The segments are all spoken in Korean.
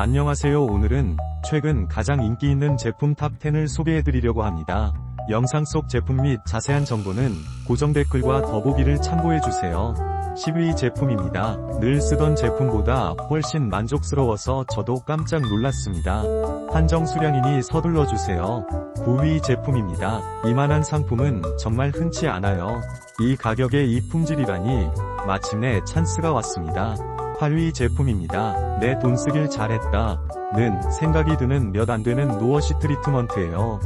안녕하세요 오늘은 최근 가장 인기 있는 제품 탑10을 소개해드리려고 합니다. 영상 속 제품 및 자세한 정보는 고정 댓글과 더보기를 참고해주세요. 10위 제품입니다. 늘 쓰던 제품보다 훨씬 만족스러워서 저도 깜짝 놀랐습니다. 한정 수량이니 서둘러주세요. 9위 제품입니다. 이만한 상품은 정말 흔치 않아요. 이 가격에 이 품질이라니 마침내 찬스가 왔습니다. 8위 제품입니다. 내 돈 쓰길 잘했다. 는 생각이 드는 몇 안 되는 노워시 트리트먼트예요.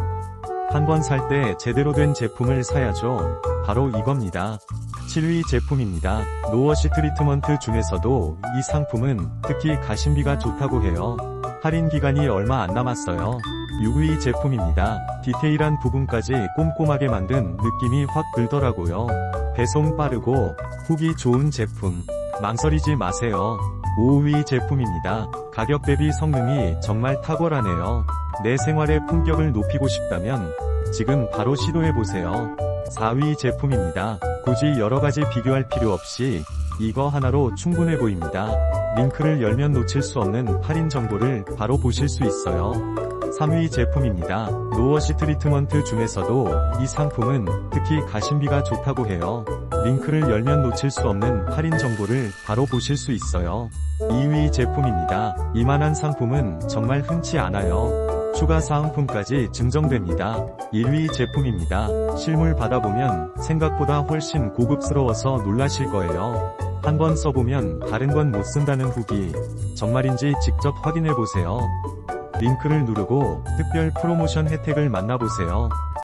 한 번 살 때 제대로 된 제품을 사야죠. 바로 이겁니다. 7위 제품입니다. 노워시 트리트먼트 중에서도 이 상품은 특히 가심비가 좋다고 해요. 할인 기간이 얼마 안 남았어요. 6위 제품입니다. 디테일한 부분까지 꼼꼼하게 만든 느낌이 확 들더라고요. 배송 빠르고 후기 좋은 제품. 망설이지 마세요. 5위 제품입니다. 가격 대비 성능이 정말 탁월하네요. 내 생활의 품격을 높이고 싶다면 지금 바로 시도해보세요. 4위 제품입니다. 굳이 여러가지 비교할 필요 없이 이거 하나로 충분해 보입니다. 링크를 열면 놓칠 수 없는 할인 정보를 바로 보실 수 있어요. 3위 제품입니다. 노워시 트리트먼트 중에서도 이 상품은 특히 가심비가 좋다고 해요. 링크를 열면 놓칠 수 없는 할인 정보를 바로 보실 수 있어요. 2위 제품입니다. 이만한 상품은 정말 흔치 않아요. 추가 사은품까지 증정됩니다. 1위 제품입니다. 실물 받아보면 생각보다 훨씬 고급스러워서 놀라실 거예요. 한번 써보면 다른 건 못 쓴다는 후기. 정말인지 직접 확인해보세요. 링크를 누르고 특별 프로모션 혜택을 만나보세요.